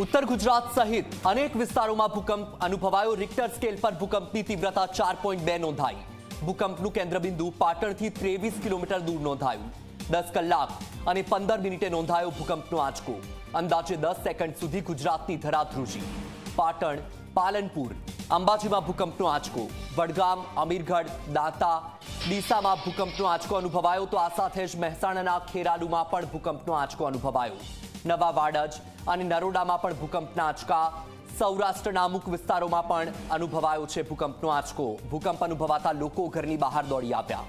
ઉત્તર ગુજરાત સહિત અનેક વિસ્તારોમાં ભૂકંપ અનુભવાયો. રિક્ટર સ્કેલ પર ભૂકંપની તીવ્રતા ચાર પોઈન્ટ બે નોંધાઈ. ભૂકંપનું કેન્દ્રબિંદુ પાટણથી ત્રેવીસ કિલોમીટર દૂર નોંધાયું. દસ કલાક અને પંદર મિનિટે નોંધાયો ભૂકંપનો આંચકો. અંદાજે દસ સેકન્ડ સુધી ગુજરાતની ધરાધ્રુજી. પાટણ, પાલનપુર, અંબાજીમાં ભૂકંપનો આંચકો. વડગામ, અમીરગઢ, દાંતા, ડીસામાં ભૂકંપનો આંચકો અનુભવાયો. તો આ સાથે જ મહેસાણાના ખેરાલુમાં પણ ભૂકંપનો આંચકો અનુભવાયો. નવા વાડજ અને નરોડામાં પણ ભૂકંપના આંચકા. સૌરાષ્ટ્રના અમુક વિસ્તારોમાં પણ અનુભવાયો છે ભૂકંપનો આંચકો. ભૂકંપ અનુભવાતા લોકો ઘરની બહાર દોડી આવ્યા.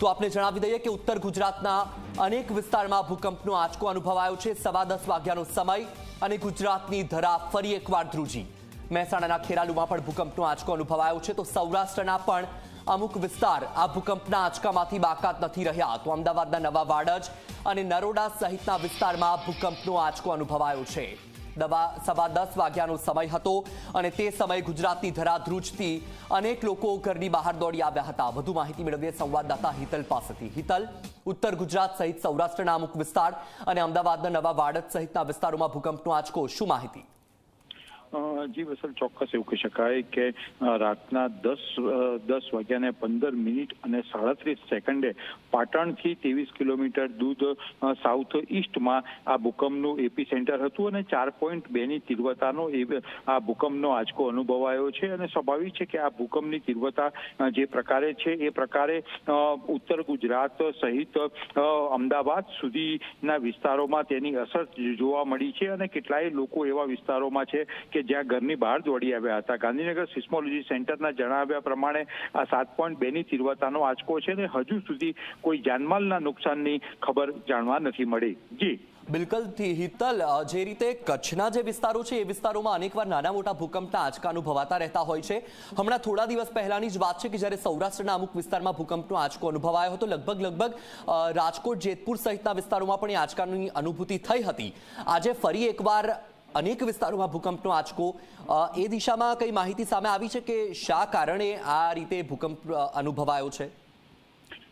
તો આપણે જણાવી દઈએ કે ઉત્તર ગુજરાતના અનેક વિસ્તારમાં ભૂકંપનો આંચકો અનુભવાયો છે. સવા દસ વાગ્યાનો સમય અને ગુજરાતની ધરા ફરી એકવાર ધ્રુજી. મહેસાણાના ખેરાલુમાં પણ ભૂકંપનો આંચકો અનુભવાયો છે. તો સૌરાષ્ટ્રના પણ અમુક વિસ્તાર આ ભૂકંપના આંચકામાંથી બાકાત નથી રહ્યા. તો અમદાવાદના નવા વાડજ અને નરોડા સહિતના વિસ્તારમાં ભૂકંપનો આંચકો અનુભવાયો છે. દવા સવા દસ વાગ્યાનો સમય હતો અને તે સમયે ગુજરાતની ધરાધ્રુજથી અનેક લોકો ઘરની બહાર દોડી આવ્યા હતા. વધુ માહિતી મેળવીએ સંવાદદાતા હિતલ પાસેથી. હિતલ, ઉત્તર ગુજરાત સહિત સૌરાષ્ટ્રના અમુક વિસ્તાર અને અમદાવાદના નવા વાડજ સહિતના વિસ્તારોમાં ભૂકંપનો આંચકો, શું માહિતી? જી વસલ ચોક્કસ એવું કહી શકાય કે રાતના દસ દસ વાગ્યાને પંદર મિનિટ અને સાડત્રીસ સેકન્ડે પાટણથી ત્રેવીસ કિલોમીટર દૂર સાઉથ ઈસ્ટમાં આ ભૂકંપનું એપી સેન્ટર હતું અને ચાર પોઈન્ટ બેની તીવ્રતાનો આ ભૂકંપનો આંચકો અનુભવાયો છે અને સ્વાભાવિક છે કે આ ભૂકંપની તીવ્રતા જે પ્રકારે છે એ પ્રકારે ઉત્તર ગુજરાત સહિત અમદાવાદ સુધીના વિસ્તારોમાં તેની અસર જોવા મળી છે અને કેટલાય લોકો એવા વિસ્તારોમાં છે જ્યાં ઘરની બહાર દોડી આવ્યા હતા. ગાંધીનગર સિસ્મોલોજી સેન્ટરના જણાવ્યા પ્રમાણે આ સાત પોઈન્ટ બેની તીવ્રતાનો આંચકો છે ને હજુ સુધી કોઈ જાનમાલના નુકસાનની ખબર જાણવા નથી મળી. જી. બિલકુલથી હિતલ જે રીતે કચ્છના જે વિસ્તારો છે, એ વિસ્તારોમાં અનેકવાર નાના મોટા ભૂકંપના આંચકા અનુભવાતા રહેતા હોય છે. હમણાં થોડા દિવસ પહેલાની જ વાત છે કે જ્યારે સૌરાષ્ટ્રના અમુક વિસ્તારમાં ભૂકંપનો આંચકો અનુભવાયો હતો, લગભગ લગભગ રાજકોટ, જેતપુર સહિતના વિસ્તારોમાં પણ એ આંચકાની અનુભૂતિ થઈ હતી. આજે ફરી એકવાર અનેક વિસ્તારોમાં ભૂકંપનો આંચકો. એ દિશામાં કઈ માહિતી સામે આવી છે કે શા કારણે આ રીતે ભૂકંપ અનુભવાયો છે?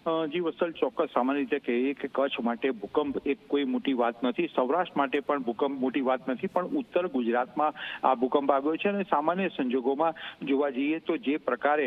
જી વત્સલ ચોક્કસ સામાન્ય રીતે કહીએ કે કચ્છ માટે ભૂકંપ એક કોઈ મોટી વાત નથી. સૌરાષ્ટ્ર માટે પણ ભૂકંપ મોટી વાત નથી, પણ ઉત્તર ગુજરાતમાં આ ભૂકંપ આવ્યો છે અને સામાન્ય સંજોગોમાં જોવા જઈએ તો જે પ્રકારે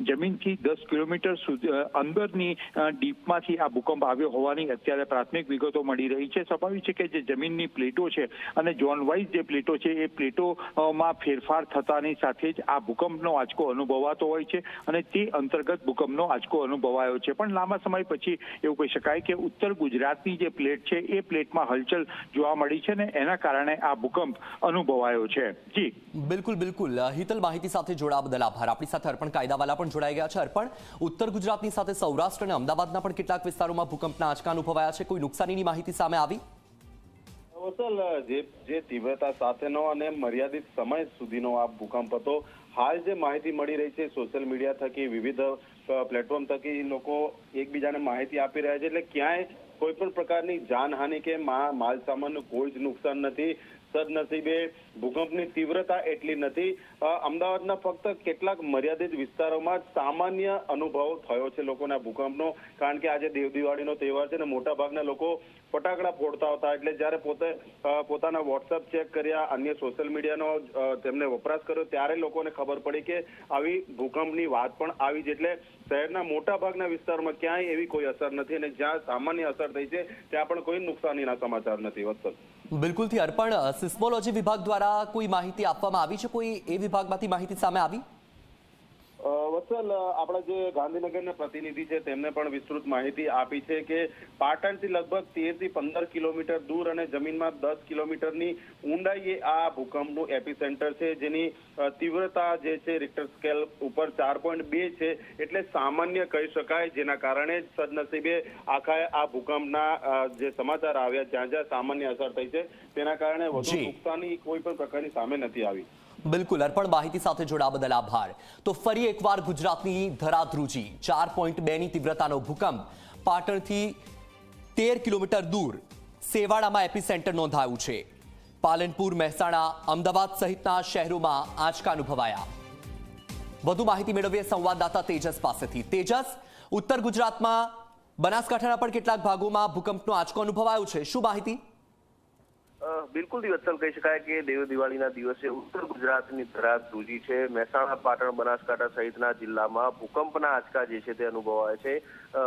જમીનથી દસ કિલોમીટર સુધી અંદરની ડીપમાંથી આ ભૂકંપ આવ્યો હોવાની અત્યારે પ્રાથમિક વિગતો મળી રહી છે. સ્વાભાવિક છે કે જે જમીનની પ્લેટો છે અને ઝોન વાઇઝ જે પ્લેટો છે એ પ્લેટોમાં ફેરફાર થતાની સાથે જ આ ભૂકંપનો આંચકો અનુભવાતો હોય છે અને તે અંતર્ગત ભૂકંપનો આંચકો અનુભવાયો છે. પણ લાંબા સમય પછી એવું કહી શકાય કે ઉત્તર ગુજરાતની જે પ્લેટ છે એ પ્લેટમાં હલચલ જોવા મળી છે ને એના કારણે આ ભૂકંપ અનુભવાયો છે. જી. બિલકુલ બિલકુલ. હિતલ માહિતી સાથે જોડાવા બદલ આભાર. આપણી સાથે અર્પણ કાયદાવાલા પણ જોડાઈ ગયા છે. અર્પણ ઉત્તર ગુજરાતની સાથે સૌરાષ્ટ્ર અને અમદાવાદના પણ કેટલાક વિસ્તારોમાં ભૂકંપના આંચકા અનુભવાયા છે. કોઈ નુકસાનીની માહિતી સામે આવી? જે જે તીવ્રતા સાથેનો અને મર્યાદિત સમય સુધીનો આ ભૂકંપ હતો હાલ જે માહિતી મળી રહી છે સોશિયલ મીડિયા થકી વિવિધ પ્લેટફોર્મ થકી લોકો એકબીજાને માહિતી આપી રહ્યા છે. એટલે ક્યાંય કોઈ પણ પ્રકારની જાનહાનિ કે માલ સામાનનું કોઈ જ નુકસાન નથી. સદનસીબે ભૂકંપની તીવ્રતા એટલી નથી. અમદાવાદના ફક્ત કેટલાક મર્યાદિત વિસ્તારોમાં સામાન્ય અનુભવ થયો છે લોકોના ભૂકંપનો. કારણ કે આજે દેવ દિવાળીનો તહેવાર છે ને મોટા ભાગના લોકો ફટાકડા ફોડતા હતા. એટલે જ્યારે પોતે પોતાના વોટ્સઅપ ચેક કર્યા, અન્ય સોશિયલ મીડિયાનો તેમને વપરાશ કર્યો, ત્યારે લોકોને ખબર પડી કે આવી ભૂકંપની વાત પણ આવી છે એટલે શહેરના મોટાભાગના વિસ્તારમાં ક્યાંય એવી કોઈ અસર નથી અને જ્યાં સામાન્ય અસર થઈ છે, ત્યાં પણ કોઈ નુકસાનીના સમાચાર નથી. વત્સલ. બિલકુલથી અર્પણ સિસ્મોલોજી વિભાગ દ્વારા કોઈ માહિતી આપવામાં આવી છે? કોઈ એ વિભાગમાંથી માહિતી સામે આવી? વત્સલ આપણા જે ગાંધીનગરના પ્રતિનિધિ છે તેમને પણ વિસ્તૃત માહિતી આપી છે કે પાટણથી લગભગ તેરથી પંદર કિલોમીટર દૂર અને જમીનમાં દસ કિલોમીટરની ઊંડાઈએ આ ભૂકંપનું એપિસેન્ટર છે જેની તીવ્રતા જે છે રિક્ટર સ્કેલ ઉપર ચાર પોઈન્ટ બે છે એટલે સામાન્ય કહી શકાય જેના કારણે જ સદનસીબે આખા આ ભૂકંપના જે સમાચાર આવ્યા જ્યાં જ્યાં સામાન્ય અસર થઈ છે તેના કારણે વધુ. નુકસાની કોઈ પણ પ્રકારની સામે નથી આવી બિલકુલ, અર્પણ માહિતી સાથે જોડાવા બદલ આભાર. તો ફરી એકવાર ગુજરાતની ધરાધ્રુજી, ચાર પોઈન્ટ બેની તીવ્રતાનો ભૂકંપ પાટણથી તેર કિલોમીટર દૂર સેવાડામાં એપિસેન્ટર નોંધાયું છે. પાલનપુર, મહેસાણા, અમદાવાદ સહિતના શહેરોમાં આંચકા અનુભવાયા. વધુ માહિતી મેળવીએ સંવાદદાતા તેજસ પાસેથી. તેજસ, ઉત્તર ગુજરાતમાં બનાસકાંઠાના પણ કેટલાક ભાગોમાં ભૂકંપનો આંચકો અનુભવાયો છે. શું માહિતી? અ, અ, બિલકુલ દિવસલ કહી શકાય કે દેવ દિવાળીના દિવસે ઉત્તર ગુજરાતની ધરાત ધ્રુજી છે. મહેસાણા પાટણ બનાસકાંઠા સહિતના જિલ્લામાં ભૂકંપના આંચકા જે છે તે અનુભવાય છે.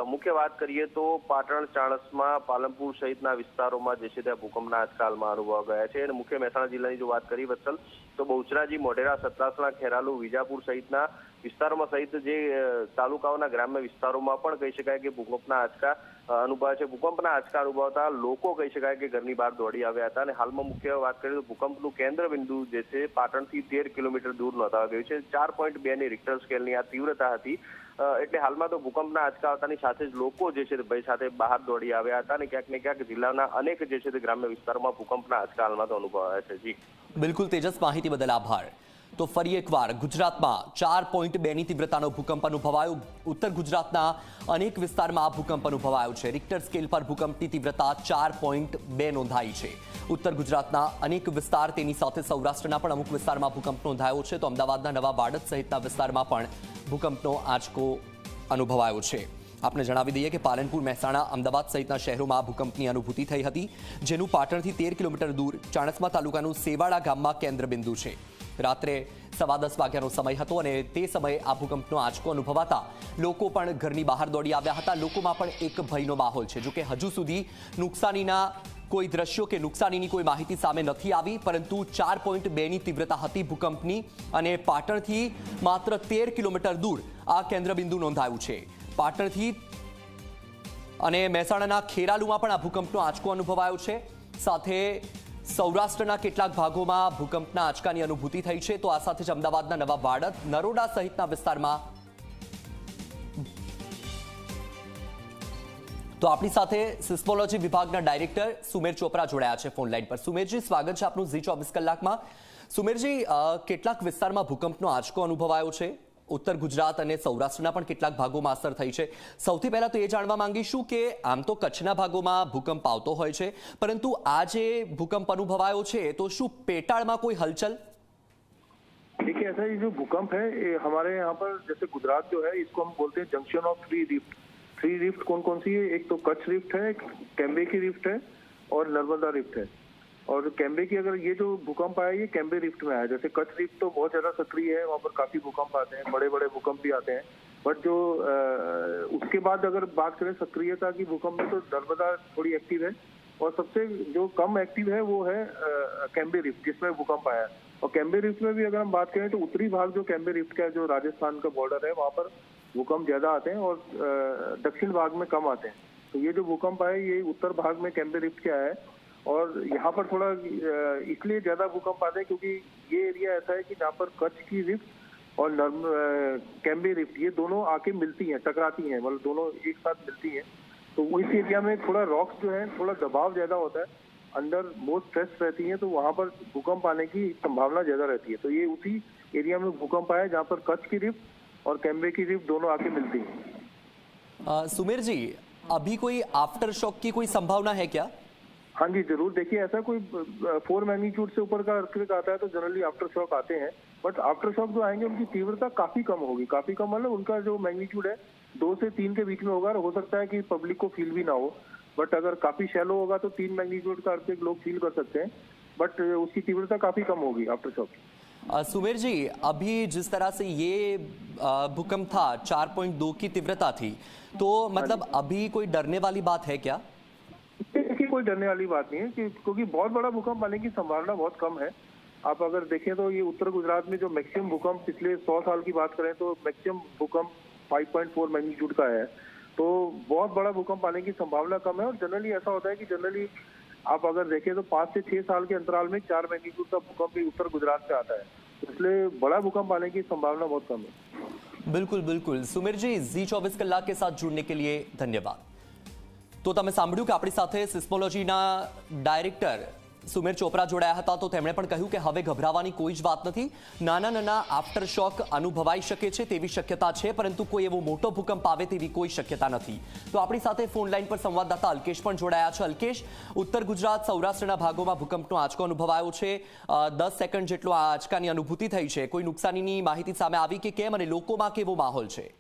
મુખ્ય વાત કરીએ તો પાટણ ચાણસમાં પાલનપુર સહિતના વિસ્તારોમાં જે છે તે ભૂકંપના આંચકાલમાં અનુભવા ગયા છે. અને મુખ્ય મહેસાણા જિલ્લાની જો વાત કરી વત્સલ તો બહુચરાજી મોઢેરા સતલાસણા ખેરાલુ વિજાપુર સહિતના વિસ્તારોમાં સહિત જે તાલુકાઓના ગ્રામ્ય વિસ્તારોમાં પણ કહી શકાય કે ભૂકંપના આંચકા અ, અનુભવાય છે. ભૂકંપના આંચકા અનુભવતા લોકો કહી શકાય કે ઘરની બહાર દોડી આવ્યા હતા અને હાલમાં મુખ્ય વાત કરીએ તો ભૂકંપનું કેન્દ્ર બિંદુ જે છે પાટણથી તેર કિલોમીટર દૂર નોંધાવા ગયું છે. ચાર પોઈન્ટ બેની રિક્ટર સ્કેલની આ તીવ્રતા હતી. એટલે હાલમાં તો ભૂકંપના આંચકા આવતાની સાથે જ લોકો જે છે તે ભય સાથે બહાર દોડી આવ્યા હતા અને ક્યાંક ને ક્યાંક જિલ્લાના અનેક જે છે તે ગ્રામ્ય વિસ્તારોમાં ભૂકંપના આંચકા હાલમાં તો અનુભવાયા છે. જી. બિલકુલ તેજસ માહિતી બદલ આભાર. તો ફરી એકવાર ગુજરાતમાં ચાર પોઈન્ટ બેની તીવ્રતાનો ભૂકંપ અનુભવાયો. ઉત્તર ગુજરાતના અનેક વિસ્તારમાં આ ભૂકંપ અનુભવાયો છે. રિક્ટર સ્કેલ પર ભૂકંપની તીવ્રતા ચાર પોઈન્ટ બે નોંધાઈ છે. ઉત્તર ગુજરાતના અનેક વિસ્તાર તેની સાથે સૌરાષ્ટ્રના પણ અમુક વિસ્તારમાં ભૂકંપ નોંધાયો છે. તો અમદાવાદના નવા બાળદ સહિતના વિસ્તારમાં પણ ભૂકંપનો આંચકો અનુભવાયો છે. આપણે જણાવી દઈએ કે પાલનપુર, મહેસાણા, અમદાવાદ સહિતના શહેરોમાં આ ભૂકંપની અનુભૂતિ થઈ હતી, જેનું પાટણથી તેર કિલોમીટર દૂર ચાણસ્મા તાલુકાનું સેવાડા ગામમાં કેન્દ્રબિંદુ છે. રાત્રે સવા દસ વાગ્યાનો સમય હતો અને તે સમયે આ ભૂકંપનો આંચકો અનુભવાતા લોકો પણ ઘરની બહાર દોડી આવ્યા હતા. લોકોમાં પણ એક ભયનો માહોલ છે. જોકે હજુ સુધી નુકસાનીના કોઈ દ્રશ્યો કે નુકસાનીની કોઈ માહિતી સામે નથી આવી, પરંતુ ચાર પોઈન્ટ બેની તીવ્રતા હતી ભૂકંપની અને પાટણથી માત્ર તેર કિલોમીટર દૂર આ કેન્દ્રબિંદુ નોંધાયું છે. પાટણથી અને મહેસાણાના ખેરાલુમાં પણ આ ભૂકંપનો આંચકો અનુભવાયો છે. સાથે સૌરાષ્ટ્રના કેટલાક ભાગોમાં ભૂકંપના આંચકાની અનુભૂતિ થઈ છે. તો આ સાથે જ અમદાવાદના નવા વાડત નરોડા સહિતના વિસ્તારમાં તો આપણી સાથે સિસ્મોલોજી વિભાગના ડાયરેક્ટર સુમેર ચોપરા જોડાયા છે ફોન લાઈન પર. સુમેરજી, સ્વાગત છે આપનું ઝી ચોવીસ કલાકમાં. સુમેરજી કેટલાક વિસ્તારમાં ભૂકંપનો આંચકો અનુભવાયો છે? ઉત્તર ગુજરાત અને સૌરાષ્ટ્રના પણ કેટલાક ભાગોમાં અસર થઈ છે સૌથી પહેલા તો એ જાણવા માંગીશું કે આમ તો કચ્છના ભાગોમાં ભૂકંપ આવતો હોય છે પરંતુ આ જે ભૂકંપ અનુભવાયો છે તો શું પેટાળમાં કોઈ હલચલ देखिए ऐसा ये जो भूकंप है ये हमारे यहाँ पर जैसे गुजरात जो है इसको हम बोलते हैं junction of three rift three rift कौन कौन सी है एक तो कच्छ रिफ्ट है एक कैम्बे की रिफ्ट है और नर्मदा रिफ्ट है और कैम्बे की अगर ये जो भूकंप आया ये कैम्बे रिफ्ट में आया। जैसे कच्छ रिफ्ट तो बहुत ज़्यादा सक्रिय है वहाँ पर काफ़ी भूकंप आते हैं बड़े बड़े भूकंप भी आते हैं। बट जो अ, उसके बाद अगर बात करें सक्रियता की भूकंप में तो नर्मदा थोड़ी एक्टिव है। और सबसे जो कम एक्टिव है वो है कैम्बे रिफ्ट जिसमें भूकंप आया। और कैम्बे रिफ्ट में भी अगर हम बात करें तो उत्तरी भाग जो कैम्बे रिफ्ट का जो राजस्थान का बॉर्डर है वहाँ पर भूकंप ज़्यादा आते हैं और दक्षिण भाग में कम आते हैं। तो ये जो भूकंप आए ये उत्तर भाग में कैम्बे रिफ्ट के आया है। और यहाँ पर थोड़ा इसलिए ज़्यादा भूकंप आते हैं क्योंकि ये एरिया ऐसा है कि जहाँ पर कच्छ की रिफ्ट और नर्म कैम्बे रिफ्ट ये दोनों आके मिलती हैं, टकराती हैं मतलब दोनों एक साथ मिलती हैं। तो इस एरिया में थोड़ा रॉक्स जो है, थोड़ा दबाव ज़्यादा होता है, अंदर बहुत स्ट्रेस रहती है तो वहाँ पर भूकंप आने की संभावना ज़्यादा रहती है। तो ये उसी एरिया में भूकंप आया जहाँ पर कच्छ की रिफ्ट और कैम्बे की रिफ्ट दोनों आके मिलती है। सुमेर जी, अभी कोई आफ्टर शॉक की कोई संभावना है क्या? हाँ जी ज़रूर। देखिए ऐसा कोई फोर मैग्नीट्यूड से ऊपर का अर्थक्वेक आता है तो जनरली आफ्टर शॉक आते हैं। बट आफ्टर शॉक जो आएँगे उनकी तीव्रता काफ़ी कम होगी। काफ़ी कम मतलब उनका जो मैग्नीट्यूड है दो से तीन के बीच में होगा। और हो सकता है कि पब्लिक को फील भी ना हो। बट अगर काफ़ी शैलो होगा तो तीन मैग्नीट्यूड का अर्थक्वेक लोग फील कर सकते हैं। बट उसकी तीव्रता काफ़ी कम होगी आफ्टर शॉक अ, सुमेर जी अभी जिस तरह से ये भूकंप था 4.2 की तीव्रता थी तो मतलब अभी कोई डरने वाली बात है क्या? कोई डरने वाली बात नहीं है कि, क्योंकि बहुत बड़ा भूकंप आने की संभावना बहुत कम है। आप अगर देखें तो ये उत्तर गुजरात में जो मैक्सिमम भूकंप पिछले सौ साल की बात करें तो मैक्सिमम भूकंप 5.4 मैग्नीट्यूड का है। तो बहुत बड़ा भूकंप आने की संभावना कम है और जनरली ऐसा होता है कि जनरली आप अगर देखें तो पाँच से छह साल के अंतराल में चार मैग्नीट्यूड का भूकंप भी उत्तर गुजरात से आता है। इसलिए बड़ा भूकंप आने की संभावना बहुत कम है। बिल्कुल बिल्कुल। सुमेर जी जी चौबीस कलाक के साथ जुड़ने के लिए धन्यवाद। તો તમે સાંભળ્યું કે આપણી સાથે સિસ્મોલોજીના ડાયરેક્ટર સુમેર ચોપરા જોડાયા હતા, તો તેમણે પણ કહ્યું કે હવે ગભરાવાની કોઈ જ વાત નથી. નાના નાના આફ્ટર શોક અનુભવાઈ શકે છે તેવી શક્યતા છે, પરંતુ કોઈ એવો મોટો ભૂકંપ આવે તેવી કોઈ શક્યતા નથી. તો આપણી સાથે ફોન લાઈન પર સંવાદદાતા અલ્કેશ પણ જોડાયા છે. અલ્કેશ, ઉત્તર ગુજરાત સૌરાષ્ટ્રના ભાગોમાં ભૂકંપનો આંચકો અનુભવાયો છે. દસ સેકન્ડ જેટલો આ આંચકાની અનુભૂતિ થઈ છે. કોઈ નુકસાનીની માહિતી સામે આવી કે કેમ અને લોકોમાં કેવો માહોલ છે?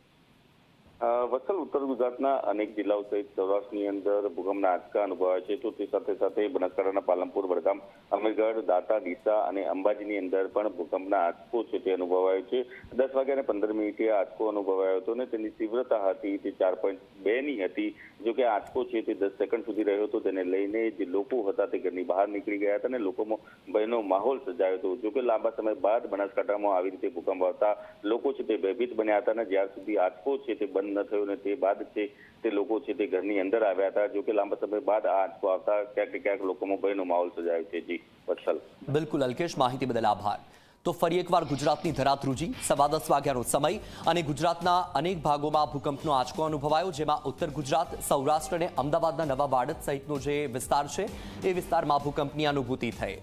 વત્સલ ઉત્તર ગુજરાતના અનેક જિલ્લાઓ સહિત સૌરાષ્ટ્રની અંદર ભૂકંપના આંચકા અનુભવાય છે. તો તે સાથે સાથે બનાસકાંઠાના પાલનપુર વડગામ અમીરગઢ, દાતા, ડીસા અને અંબાજીની અંદર પણ ભૂકંપના આંચકો છે તે અનુભવાયો છે. દસ વાગ્યાને પંદર મિનિટે આંચકો અનુભવાયો હતો અને તેની તીવ્રતા હતી, તે ચાર પોઈન્ટ બે ની હતી. જો કે આંચકો છે તે દસ સેકન્ડ સુધી રહ્યો હતો, તેને લઈને જે લોકો હતા તે ઘરની બહાર નીકળી ગયા હતા અને લોકોમાં ભયનો માહોલ સર્જાયો હતો. જો કે લાંબા સમય બાદ બનાસકાંઠામાં આવી રીતે ભૂકંપ આવતા લોકો છે તે ભયભીત બન્યા હતા અને જ્યાર સુધી આંચકો છે તે બંધ ન થયો અને તે બાદ છે તે લોકો છે તે ઘરની અંદર આવ્યા હતા. જોકે લાંબા સમય બાદ આ આંચકો આવતા ક્યાંક ક્યાંક લોકોમાં ભયનો માહોલ સર્જાયો છે જી વત્સલ. બિલકુલ અલ્કેશ, માહિતી બદલ આભાર. તો ફરી એકવાર ગુજરાતની ધરાતૃજી સવા દસ વાગ્યાનો સમય અને ગુજરાતના અનેક ભાગોમાં ભૂકંપનો આંચકો અનુભવાયો, જેમાં ઉત્તર ગુજરાત, સૌરાષ્ટ્ર અને અમદાવાદના નવા બાળદ સહિતનો જે વિસ્તાર છે, એ વિસ્તારમાં ભૂકંપની અનુભૂતિ થઈ.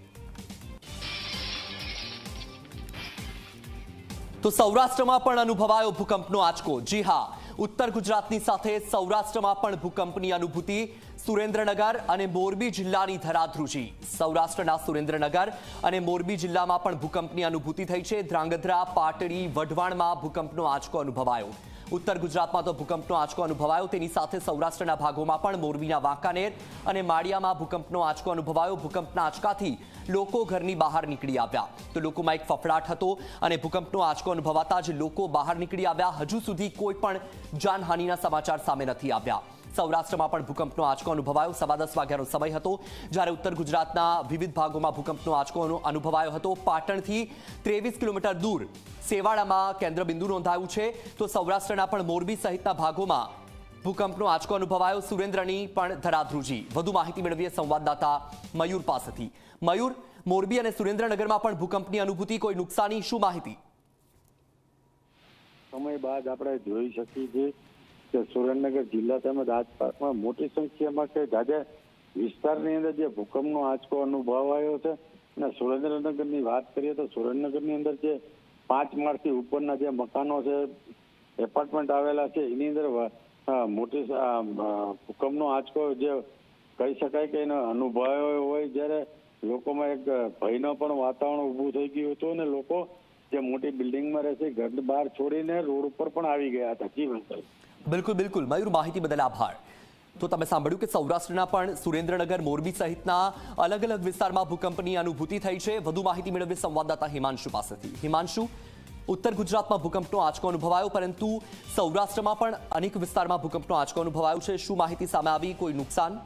તો સૌરાષ્ટ્રમાં પણ અનુભવાયો ભૂકંપનો આંચકો. જી હા, ઉત્તર ગુજરાતની સાથે સૌરાષ્ટ્રમાં પણ ભૂકંપની અનુભૂતિ. સુરેન્દ્રનગર અને મોરબી જિલ્લાની ધરાધ્રુજી. સૌરાષ્ટ્રના સુરેન્દ્રનગર અને મોરબી જિલ્લામાં પણ ભૂકંપની અનુભૂતિ થઈ છે. ધ્રાંગધ્રા, પાટડી, વઢવાણમાં ભૂકંપનો આંચકો અનુભવાયો. ઉત્તર ગુજરાતમાં તો ભૂકંપનો આંચકો અનુભવાયો. તેની સાથે સૌરાષ્ટ્રના ભાગોમાં પણ મોરબીના વાંકાનેર અને માળિયામાં ભૂકંપનો આંચકો અનુભવાયો. ભૂકંપના આંચકાથી લોકો ઘરની બહાર નીકળી આવ્યા. તો લોકોમાં એક ફફડાટ હતો અને ભૂકંપનો આંચકો અનુભવાતા જ લોકો બહાર નીકળી આવ્યા. હજુ સુધી કોઈ પણ જાનહાનિના સમાચાર સામે નથી આવ્યા. સૌરાષ્ટ્રમાં પણ ભૂકંપનો આંચકો અનુભવાયો. સવા દસ વાગ્યાનો સમય હતો. જ્યારે ઉત્તર ગુજરાતના વિવિધ ભાગોમાં ભૂકંપનો આંચકો અનુભવાયો હતો. પાટણથી ત્રેવીસ કિલોમીટર દૂર સેવાડામાં કેન્દ્રબિંદુ નોંધાયું છે. તો સૌરાષ્ટ્રના પણ મોરબી સહિતના ભાગોમાં ભૂકંપનો આંચકો અનુભવાયો. સુરેન્દ્રની પણ ધરાધ્રુજી. વધુ માહિતી મેળવીએ સંવાદદાતા મયુર પાસેથી. મયુર, મોરબી અને સુરેન્દ્રનગરમાં પણ ભૂકંપની અનુભૂતિ કોઈ નુકસાની? શું માહિતી? સમય બાદ આપણે જોઈ શકીએ છીએ કે સુરેન્દ્રનગર જિલ્લા તેમજ આસપાસમાં મોટી સંખ્યામાં કે જાજે વિસ્તારની અંદર જે ભૂકંપનો આંચકો અનુભવાયો છે અને સુરેન્દ્રનગરની વાત કરીએ તો સુરેન્દ્રનગરની અંદર જે પાંચ માળથી ઉપરના જે મકાનો છે, એપાર્ટમેન્ટ આવેલા છે, એની અંદર મોટી ભૂકંપનો આંચકો જે કહી શકાય કે એનો અનુભવાયો હોય જ્યારે લોકોમાં એક ભયનો પણ વાતાવરણ ઊભું થઈ ગયું હતું અને લોકો જે મોટી બિલ્ડિંગમાં રહેશે, ઘર બહાર છોડીને રોડ ઉપર પણ આવી ગયા હતા. જી બિલકુલ બિલકુલ. મયુર, માહિતી બદલ આભાર. તો તમે સાંભળ્યું કે સૌરાષ્ટ્રના પણ સુરેન્દ્રનગર, મોરબી સહિતના અલગ અલગ વિસ્તારમાં ભૂકંપની અનુભૂતિ થઈ છે. વધુ માહિતી મેળવે સંવાદદાતા હિમાંશુ પાસેથી. હિમાંશુ, ઉત્તર ગુજરાતમાં ભૂકંપનો આંચકો અનુભવાયો, પરંતુ સૌરાષ્ટ્રમાં પણ અનેક વિસ્તારમાં ભૂકંપનો આંચકો અનુભવાયો છે. શું માહિતી સામે આવી? કોઈ નુકસાન?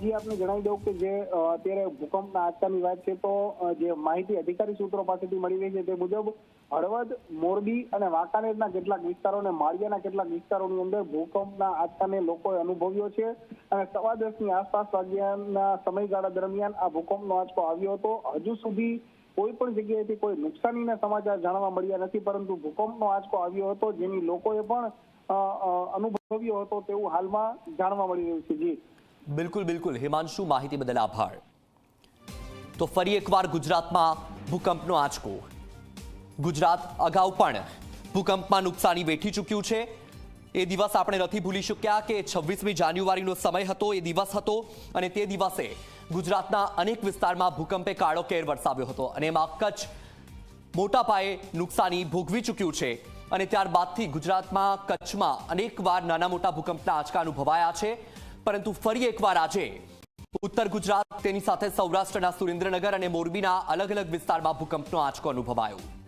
જી, આપને જણાવી દઉં કે જે અત્યારે ભૂકંપના આંચકાની વાત છે, તો જે માહિતી અધિકારી સૂત્રો પાસેથી મળી રહી છે, તે મુજબ હળવદ, મોરબી અને વાંકાનેરના કેટલાક વિસ્તારોને માળિયાના કેટલાક વિસ્તારોની અંદર ભૂકંપના આંચકાને લોકોએ અનુભવ્યો છે અને સવા દસની આસપાસ વાગ્યાના સમયગાળા દરમિયાન આ ભૂકંપનો આંચકો આવ્યો હતો. હજુ સુધી કોઈ પણ જગ્યાએથી કોઈ નુકસાનીના સમાચાર જાણવા મળ્યા નથી, પરંતુ ભૂકંપનો આંચકો આવ્યો હતો જેની લોકોએ પણ અનુભવ્યો હતો તેવું હાલમાં જાણવા મળી રહ્યું છે. જી. બિલકુલ બિલકુલ. હિમાંશુ, માહિતી બદલ આભાર. તો ફરી એકવાર ગુજરાતમાં ભૂકંપનો આંચકો. ગુજરાત અગાઉ પણ ભૂકંપમાં નુકસાની વેઠી ચૂક્યું છે. એ દિવસ આપણે નથી ભૂલી શક્યા કે છવ્વીસમી જાન્યુઆરીનો સમય હતો, એ દિવસ હતો અને તે દિવસે ગુજરાતના અનેક વિસ્તારમાં ભૂકંપે કાળો કેર વરસાવ્યો હતો અને એમાં કચ્છ મોટા પાયે નુકસાની ભોગવી ચૂક્યું છે અને ત્યારબાદથી ગુજરાતમાં કચ્છમાં અનેકવાર નાના મોટા ભૂકંપના આંચકા અનુભવાયા છે. પરંતુ ફરી એકવાર આજે ઉત્તર ગુજરાત તેની સાથે સૌરાષ્ટ્રના સુરેન્દ્રનગર અને મોરબીના અલગ અલગ વિસ્તારમાં ભૂકંપનો આંચકો અનુભવાયો.